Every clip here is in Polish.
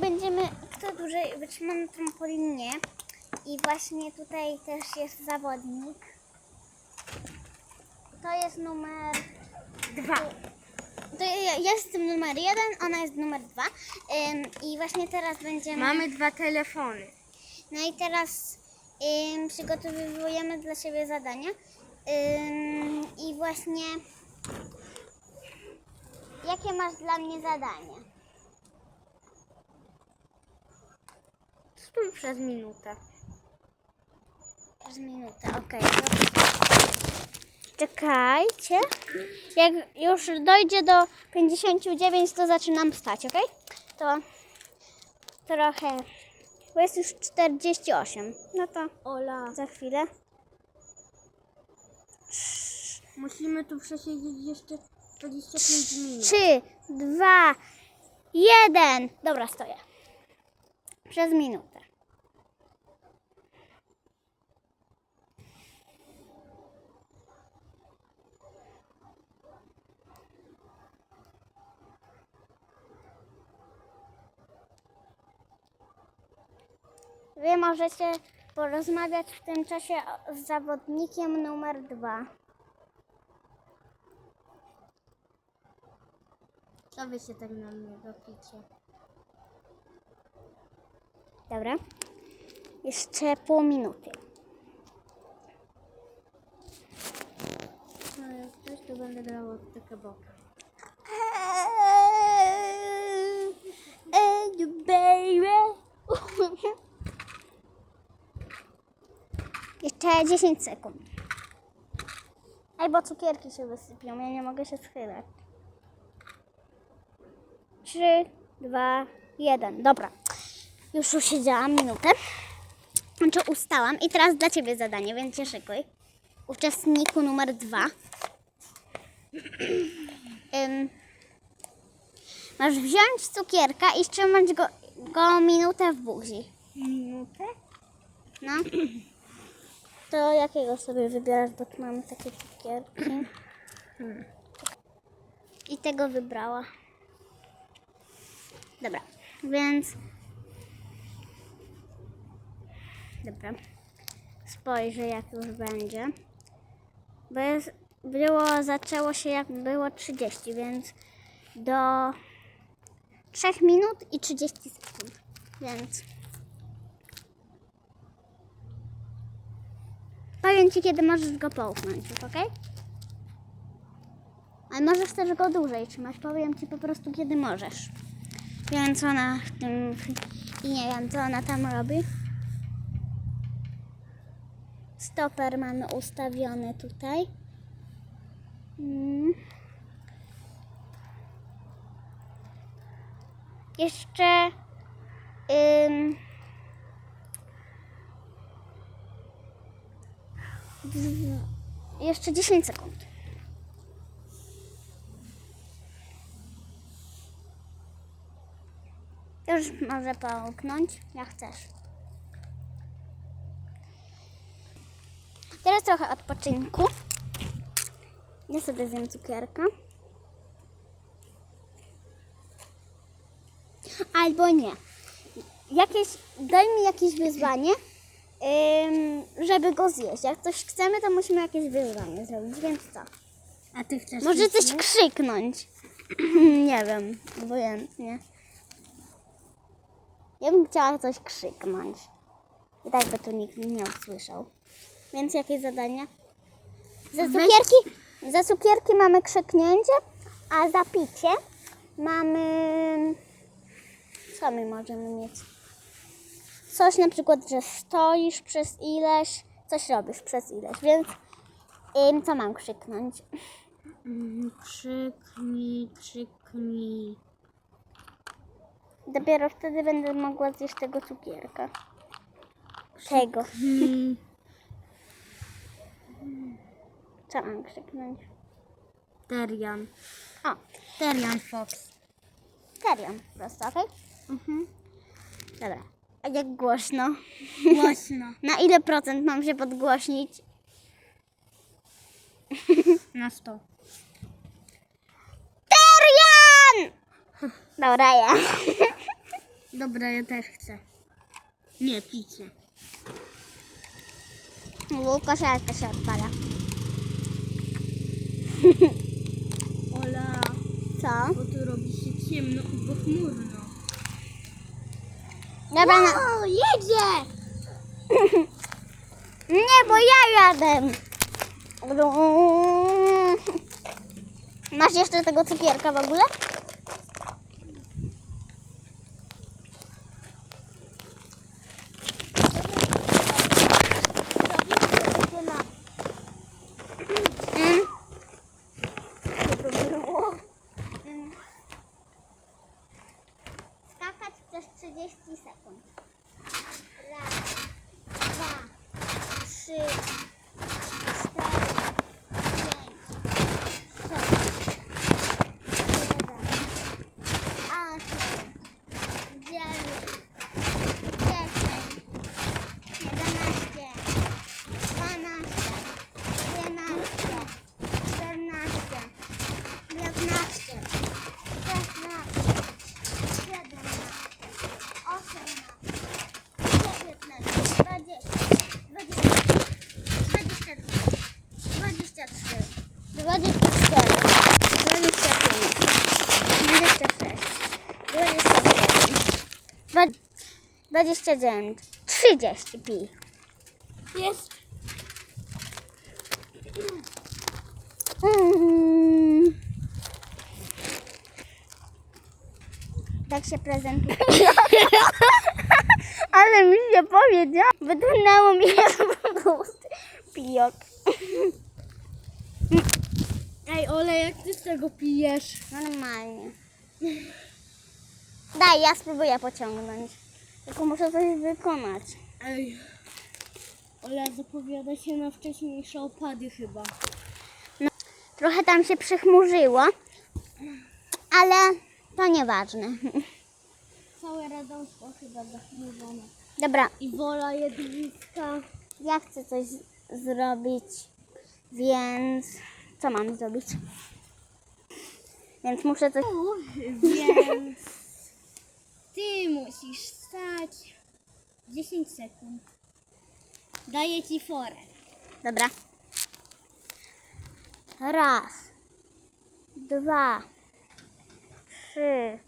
Będziemy, kto dłużej wytrzyma na trampolinie. I właśnie tutaj też jest zawodnik. To jest numer Dwa. To ja ja jestem numer jeden, ona jest numer dwa. Ym, I właśnie teraz będziemy. Mamy dwa telefony. No i teraz ym, przygotowujemy dla siebie zadania. Ym, I właśnie. Jakie masz dla mnie zadanie? Stój przez minutę. Przez minutę, okej. Czekajcie. Jak już dojdzie do 59, to zaczynam stać, ok? To trochę. Bo jest już 48. No to Ola. za chwilę. Musimy tu przesiedzieć jeszcze 25 minut. 3, 2, 1. Dobra, stoję. Przez minutę. Wy możecie porozmawiać w tym czasie z zawodnikiem numer 2. Co wy się tak na mnie? Dobra. Jeszcze pół minuty. No jak coś, to będę grała od takie boki. Jeszcze 10 sekund. Albo cukierki się wysypią, ja nie mogę się schylać. 3, 2, 1. Dobra. Już usiedziałam minutę. Znaczy ustałam i teraz dla Ciebie zadanie, więc się szykuj. Uczestniku numer 2. Ym, masz wziąć cukierka i trzymać go, go minutę w buzi. Minutę? No. To jakiego sobie wybierasz, bo tu mamy takie cukierki. I tego wybrała. Dobra, więc... Dobra. Spojrzę, jak już będzie. Bo jest, było, zaczęło się jak było 30, więc do 3 minut i 30 sekund. Więc... Powiem ci, kiedy możesz go połknąć, ok? Ale możesz też go dłużej trzymać. Powiem ci po prostu, kiedy możesz. Więc ona w tym. I nie wiem, co ona tam robi. Stoper mamy ustawiony tutaj. Mm. Jeszcze. Ym, Jeszcze 10 sekund. Już może połknąć, jak chcesz. Teraz trochę odpoczynku. Ja sobie zjem cukierka. Albo nie. Jakieś, daj mi jakieś wyzwanie, ym, żeby go zjeść. Jak coś chcemy, to musimy jakieś wyzwanie zrobić, więc co? A ty chcesz Może coś krzyknąć. nie wiem, obojętnie. Ja bym chciała coś krzyknąć. I tak by tu nikt nie usłyszał. Więc jakie zadanie? Za cukierki, za cukierki mamy krzyknięcie, a za picie mamy... Co my możemy mieć? Coś na przykład, że stoisz przez ileś, coś robisz przez ileś, więc ym, co mam krzyknąć? Mm, Krzyknij, krzyknij. Dopiero wtedy będę mogła zjeść tego cukierka. Tego. Co mam krzyknąć? Terian. O, Terian Fox. Terion po prostu, okej? Mhm. Dobra. A jak głośno? Głośno. Na ile procent mam się podgłośnić? Na 100. Terian! Dobra, ja. Dobra, ja też chcę. Nie, picie. Kosiarka się odpala. Ola, Co? bo tu robi się ciemno i pochmurno. Dobra, no. jedzie! Nie, bo ja jadę. Masz jeszcze tego cukierka w ogóle? 29, 30 pi. Jest. Mm. Tak się prezentuje. Ale mi się powiedział. Wyglądało mi pijok. Ej, Ole, jak ty z tego pijesz? Normalnie. Daj, ja spróbuję pociągnąć. Tylko muszę coś wykonać. Ej. Ola zapowiada się na wcześniejsze opady chyba. Trochę tam się przychmurzyło, ale to nieważne. Całe radomstwo chyba zachmurzone. Dobra, I wola jedliska. ja chcę coś zrobić, więc co mam zrobić? Więc muszę coś ty musisz stać 10 sekund. Daję ci forę. Dobra. Raz, dwa, trzy,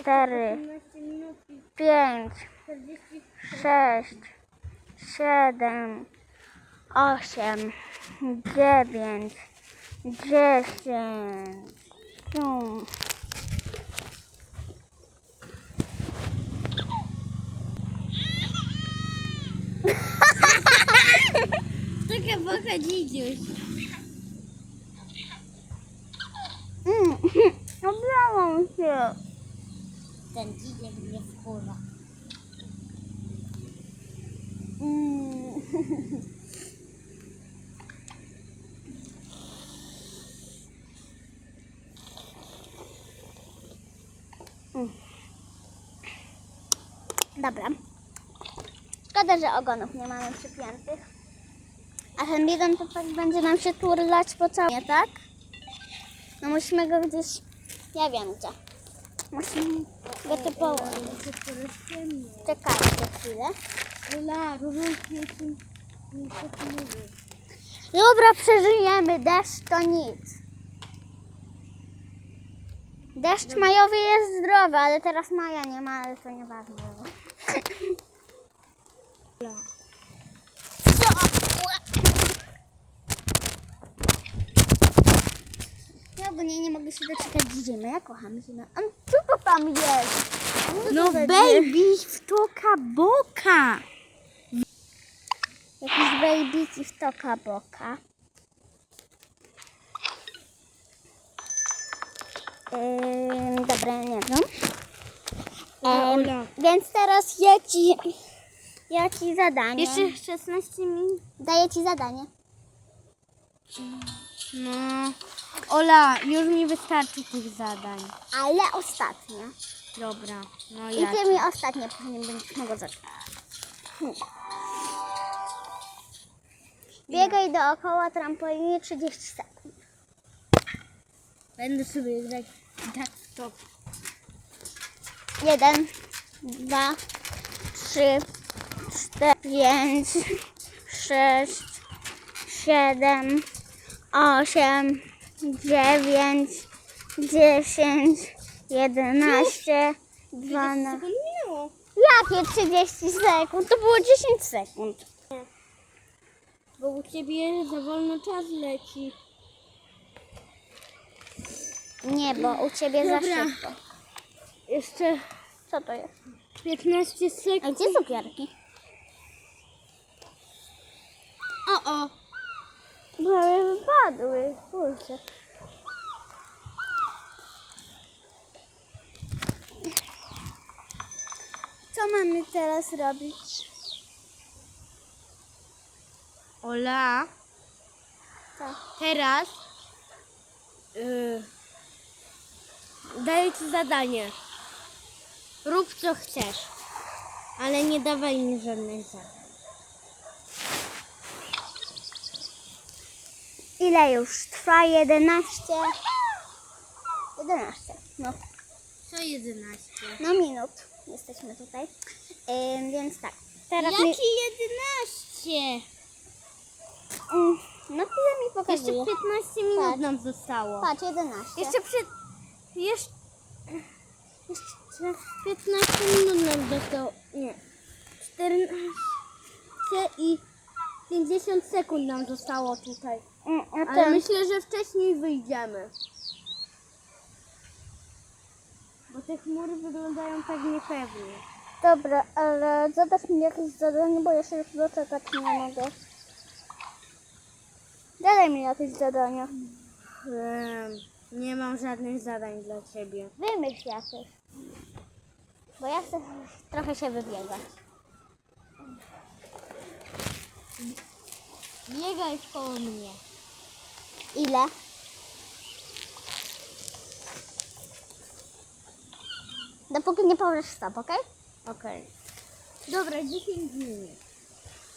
Cztery. 18 minut i pięć, 40 sześć, siedem, osiem, dziewięć, dziesięć. Bum. Ten dzidziek mnie wkurza. Mm. Mm. Dobra. Szkoda, że ogonów nie mamy przypiętych. A ten bidon to tak będzie nam się turlać po całym, tak? No musimy go gdzieś, ja wiem gdzie. Musimy go tu położyć. Czekajcie chwilę. Dobra, przeżyjemy. Deszcz to nic. Deszcz majowy jest zdrowy, ale teraz maja nie ma, ale to nieważne. Ogólnie nie mogę się doczekać zimy. Ja kocham zimę. A co to tam jest? No baby, w toka boka. Jakiś baby w toka boka. Ym, dobra, nie wiem. Em, Ola. więc teraz ja ci, ja ci zadanie. Jeszcze 16 minut. Daję ci zadanie. No. Ola, już mi wystarczy tych zadań. Ale ostatnie. Dobra, no I ja. ty mi ostatnie później będziesz mogła zacząć. Hmm. Biegaj dookoła trampoliny 30 sekund. Będę sobie grać tak stop. Jeden, dwa, trzy, cztery, pięć, sześć, siedem, osiem, dziewięć, dziesięć, jedenaście, dwanaście. Sekund minęło. Jakie 30 sekund? To było 10 sekund. Bo u ciebie za wolno czas leci. Nie, bo u ciebie za Dobra. szybko. Jeszcze Co to jest? 15 A sekund. gdzie cukierki? O, o. Prawie wypadły. Kurczę. Co mamy teraz robić? Ola, Co? teraz yy, daję ci zadanie. Rób co chcesz, ale nie dawaj mi żadnych zadań. Ile już trwa? 11? 11. No, Co 11? no minut. Jesteśmy tutaj. Ym, więc tak. Teraz mi... Jakie 11? Mm, No chwilę mi Jeszcze pokazuje. 15 minut Patrz. nam zostało. Patrz, 11. Jeszcze przed... Jeszcze... Jeszcze 15 minut nam zostało. Nie. 14 i 50 sekund nam zostało tutaj. A Ale myślę, że wcześniej wyjdziemy. Bo te chmury wyglądają tak niepewnie. Dobra, ale zadasz mi jakieś zadanie, bo ja się już doczekać nie mogę. Zadaj mi jakieś zadania. Em, nie mam żadnych zadań dla ciebie. Wymyśl jakieś. Bo ja chcę trochę się wybiegać. Biegaj koło mnie. Ile? Dopóki nie powiesz stop, okej? Okej. Dobra, 10 minut.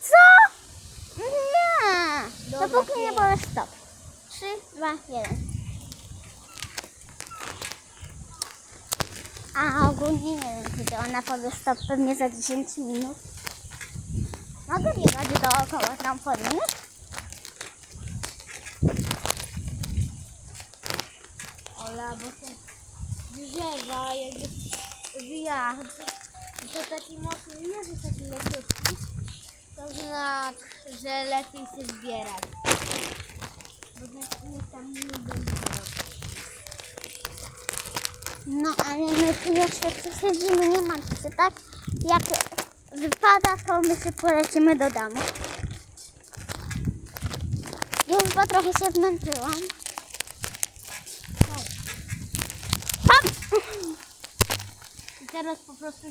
Co? Nie! Dobra, Dopóki nie powiesz stop. 3, 2, 1. A ogólnie nie wiem, kiedy ona powie stop, pewnie za 10 minut. Mogę biegać dookoła trampoliny? Ola, bo te drzewa jakby wiatr, to taki mocny nie, że taki leciutki, to znaczy, że lepiej się zbierać. Bo znaczy nikt tam nie będzie. No, ale my tu jeszcze przesiedzimy, nie martw się, tak? Jak wypada, to my się polecimy do domu. Już bo trochę się zmęczyłam. Teraz po prostu